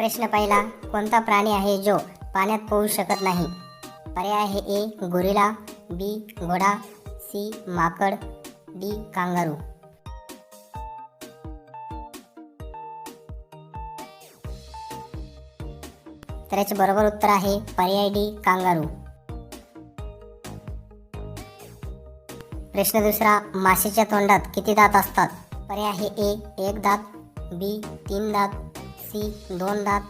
प्रश्न पहिला कोणता प्राणी आहे जो पाण्यात पोहू शकत नाही? पर्याय आहे ए गोरिला बी घोडा सी माकड डी कांगारू. तर याचे बरोबर उत्तर आहे पर्याय डी कांगारू. प्रश्न दुसरा माशीच्या तोंडात किती दात असतात? पर्याय आहे ए एक दात बी तीन दात सी दोन दात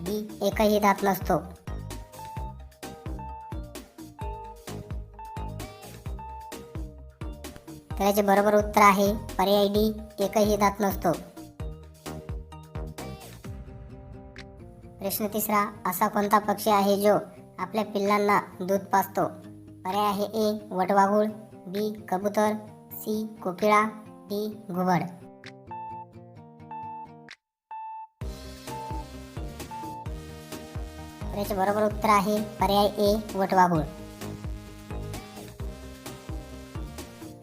डी एकही दात नसतो. तर याचे बरोबर उत्तर आहे पर्याय डी एकही दात नसतो. प्रश्न तिसरा असा कोणता पक्षी आहे जो आपल्या पिल्लांना दूध पाजतो? पर्याय आहे ए वटवाघूळ बी कबूतर सी कोकिळा डी घुबड. तर याचे बरोबर उत्तर आहे. पर्याय ए वटवाघूळ.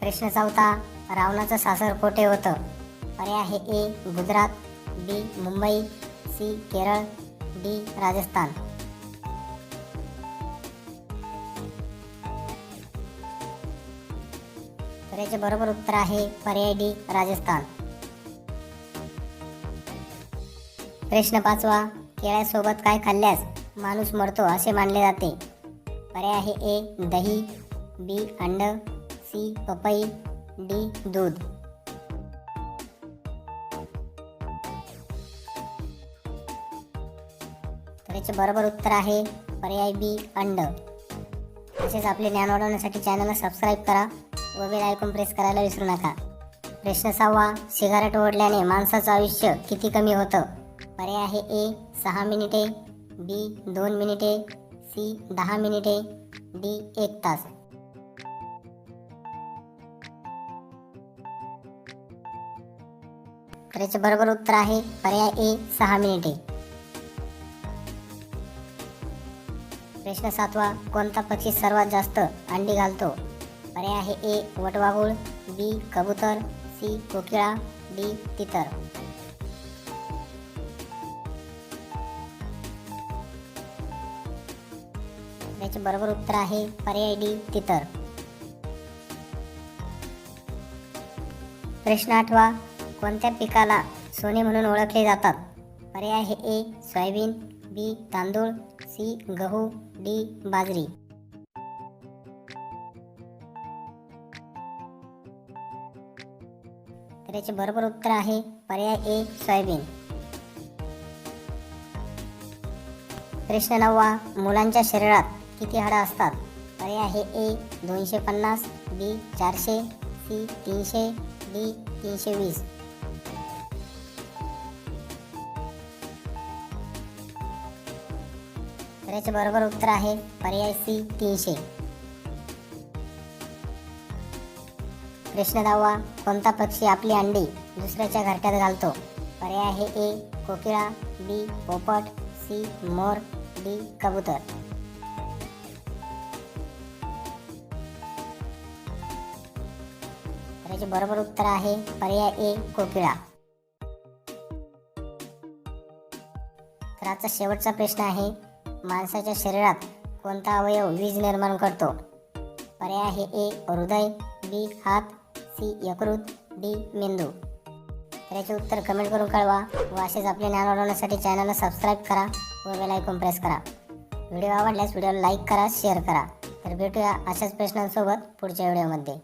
प्रश्न चौथा रावणाचं सासर कोठे होतं? पर्याय आहे A Gujarat B Mumbai C Kerala D Rajasthan. तर याचे बरोबर उत्तर आहे पर्याय डी राजस्थान. प्रश्न पाचवा केळ्यासोबत काय खाल्ल्यास? माणूस मरतो असे मानले जाते. पर्याय आहे ए दही बी अंड सी पपई डी दूध. तर याचे बरोबर उत्तर आहे पर्याय बी अंड. तसेच आपले ज्ञान वाढवण्यासाठी चॅनलला सबस्क्राईब करा व बेल आयकॉन प्रेस करायला विसरू नका. प्रश्न सहावा सिगारेट ओढल्याने माणसाचं आयुष्य किती कमी होतं? पर्याय आहे ए सहा मिनिटे बी दोन मिनिटे. सी दहा मिनिटे. डी एक तास. तर याचे बरोबर उत्तर आहे. पर्याय ए सहा मिनिटे. प्रश्न सातवा कोणता पक्षी सर्वात जास्त अंडी घालतो? पर्याय आहे ए वटवाघूळ. बी कबूतर. सी कोकिळा. डी तितर. याचे बरोबर उत्तर आहे पर्याय डी तितर. प्रश्न आठवा कोणत्या पिकाला सोने म्हणून ओळखले जातात? पर्याय आहे ए सोयाबीन बी तांदूळ सी गहू डी बाजरी. तर याचे बरोबर उत्तर आहे पर्याय ए सोयाबीन. प्रश्न नववा मुलांच्या शरीरात किती हाडं असतात? पर्याय आहे ए दोनशे पन्नास बी चारशे सी तीनशे डी तीनशे वीस. तर याचे बरोबर उत्तर आहे पर्याय सी तीनशे. प्रश्न दावा कोणता पक्षी आपली अंडी दुसऱ्याच्या घरट्यात घालतो? पर्याय आहे ए कोकिळा बी पोपट सी मोर डी कबूतर. याचे बरोबर उत्तर आहे पर्याय ए कोकिळा. तर आजचा शेवटचा प्रश्न आहे माणसाच्या शरीरात कोणता अवयव वीज निर्माण करतो? पर्याय आहे ए हृदय बी हात सी यकृत डी मेंदू. तर याचे उत्तर कमेंट करून कळवा व असेच आपले ज्ञान वाढवण्यासाठी चॅनलला सबस्क्राईब करा व बेल आयकॉन प्रेस करा. व्हिडिओ आवडल्यास व्हिडिओला लाईक करा शेअर करा. तर भेटूया अशाच प्रश्नांसोबत पुढच्या व्हिडिओमध्ये